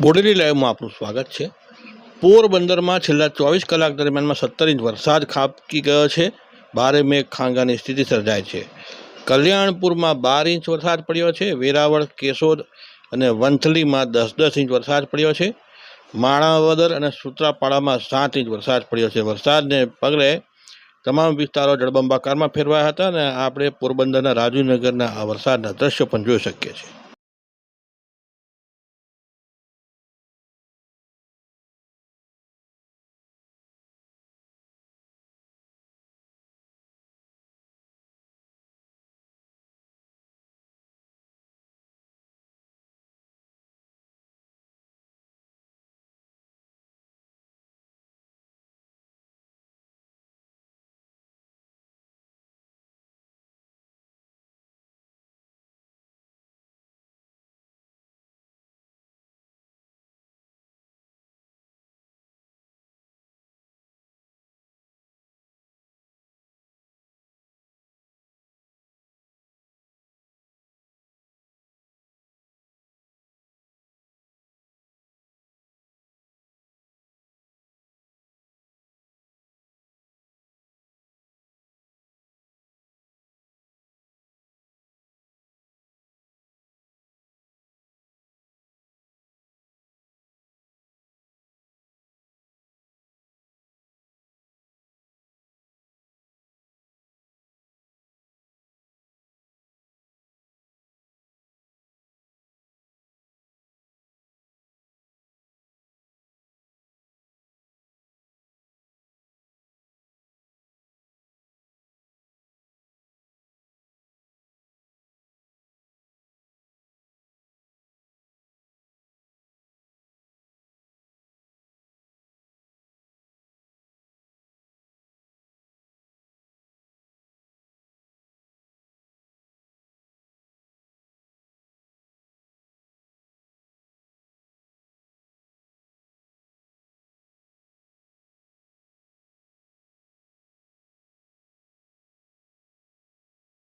બોડેલી લાઈવમાં આપનું સ્વાગત છે. પોરબંદરમાં છેલ્લા ચોવીસ કલાક દરમિયાનમાં સત્તર ઇંચ વરસાદ ખાબકી ગયો છે. ભારે મેઘ ખાંગાની સ્થિતિ સર્જાય છે. કલ્યાણપુરમાં બાર ઇંચ વરસાદ પડ્યો છે. વેરાવળ, કેશોદ અને વંથલીમાં દસ દસ ઇંચ વરસાદ પડ્યો છે. માણાવદર અને સૂત્રાપાડામાં સાત ઇંચ વરસાદ પડ્યો છે. વરસાદને પગલે તમામ વિસ્તારો જળબંબાકારમાં ફેરવાયા હતા અને આપણે પોરબંદરના રાજુનગરના આ વરસાદના દ્રશ્યો પણ જોઈ શકીએ છીએ.